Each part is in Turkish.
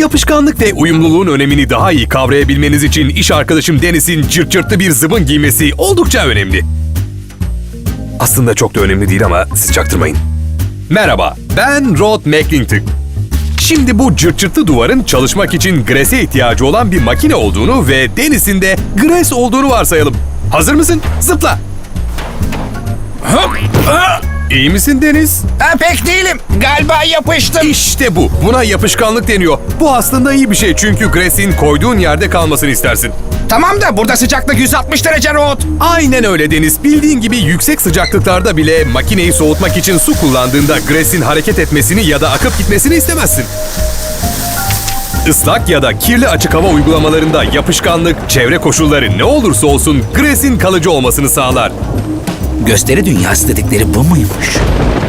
Yapışkanlık ve uyumluluğun önemini daha iyi kavrayabilmeniz için iş arkadaşım Deniz'in cırt cırtlı bir zıbın giymesi oldukça önemli. Aslında çok da önemli değil ama siz çaktırmayın. Merhaba, ben Rod McClintock. Şimdi bu cırt cırtlı duvarın çalışmak için Grace'e ihtiyacı olan bir makine olduğunu ve Deniz'in de Grace olduğunu varsayalım. Hazır mısın? Zıpla! İyi misin Deniz? Ha, pek değilim. Galiba yapıştım. İşte bu. Buna yapışkanlık deniyor. Bu aslında iyi bir şey çünkü Grace'in koyduğun yerde kalmasını istersin. Tamam da burada sıcaklık 160 derece Rod. Aynen öyle Deniz. Bildiğin gibi yüksek sıcaklıklarda bile makineyi soğutmak için su kullandığında Grace'in hareket etmesini ya da akıp gitmesini istemezsin. Islak ya da kirli açık hava uygulamalarında yapışkanlık, çevre koşulları ne olursa olsun Grace'in kalıcı olmasını sağlar. Gösteri dünyası dedikleri bu muymuş?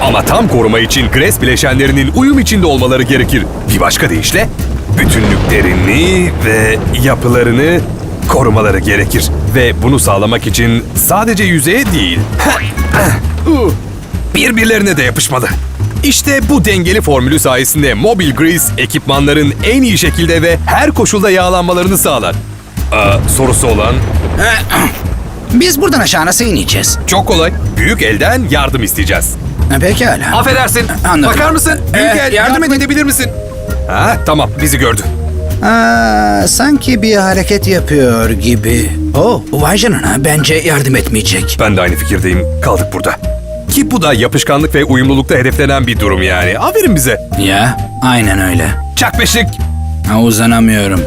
Ama tam koruma için Grace bileşenlerinin uyum içinde olmaları gerekir. Bir başka deyişle bütünlüklerini ve yapılarını korumaları gerekir. Ve bunu sağlamak için sadece yüzeye değil, uh, birbirlerine de yapışmalı. İşte bu dengeli formülü sayesinde Mobil Grease ekipmanların en iyi şekilde ve her koşulda yağlanmalarını sağlar. Aa, sorusu olan Biz buradan aşağı nasıl ineceğiz? çok kolay. Büyük elden yardım isteyeceğiz. Ha, Pekala. Affedersin. Anladım. Bakar mısın? Büyük Eh, el, yardım yardım edebilir misin? Ha, tamam. Bizi gördü. Aa, sanki bir hareket yapıyor gibi. Oh, vay canına. Bence yardım etmeyecek. Ben de aynı fikirdeyim. Kaldık burada. Ki bu da yapışkanlık ve uyumlulukta hedeflenen bir durum yani. Aferin bize. Ya, aynen öyle. Çak beşik. Ha, uzanamıyorum.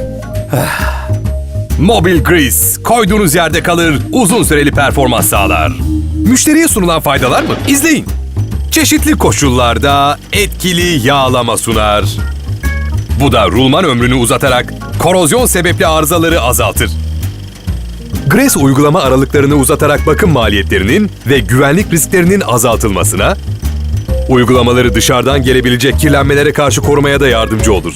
Mobil Grease. Koyduğunuz yerde kalır, uzun süreli performans sağlar. Müşteriye sunulan faydalar mı? İzleyin. Çeşitli koşullarda etkili yağlama sunar. Bu da rulman ömrünü uzatarak korozyon sebepli arızaları azaltır. Grace uygulama aralıklarını uzatarak bakım maliyetlerinin ve güvenlik risklerinin azaltılmasına, uygulamaları dışarıdan gelebilecek kirlenmelere karşı korumaya da yardımcı olur.